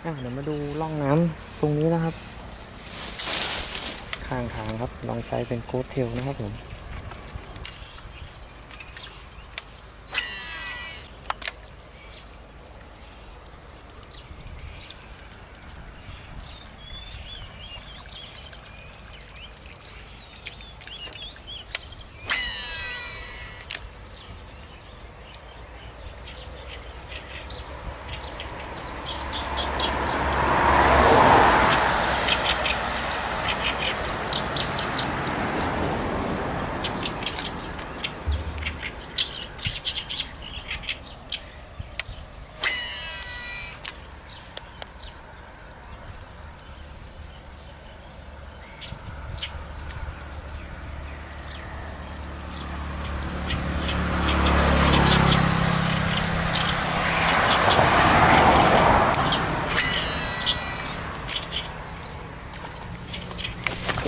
เดี๋ยวมาดูร่องน้ำตรงนี้นะครับ ข้างทางครับลองใช้เป็นโกดเทลนะครับผม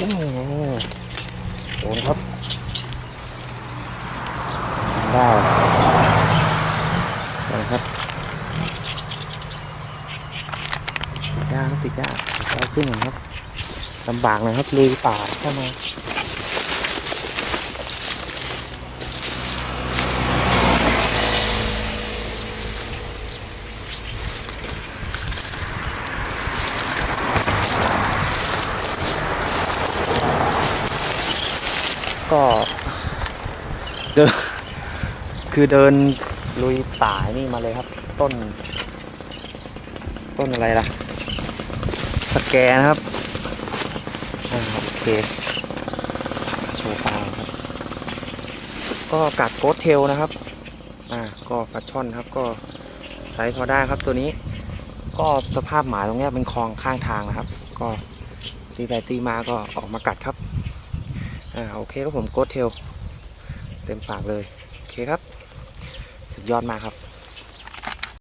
โอ้โหโดนครับ ได้นะครับ ติดยากติดยากเอาขึ้นหน่อยครับลำบากหนะครับลุยป่าเข้ามา ก็เดินคือเดินลุยป่านี่มาเลยครับ ต้น ต้นอะไรล่ะ สแกนะครับอโอเคโชว์ปลาครับ ก็กัดโกดเทลนะครับ อ่าก็ปลาช่อนครับ ก็ใช้พอได้ครับตัวนี้ ก็สภาพหมาตรงนี้เป็นคลองข้างทางนะครับ ก็ตีไปตีมาก็ออกมากัดครับ อ่าโอเคครับผมโกดเทล เต็มปากเลย โอเคครับ สุดยอดมากครับ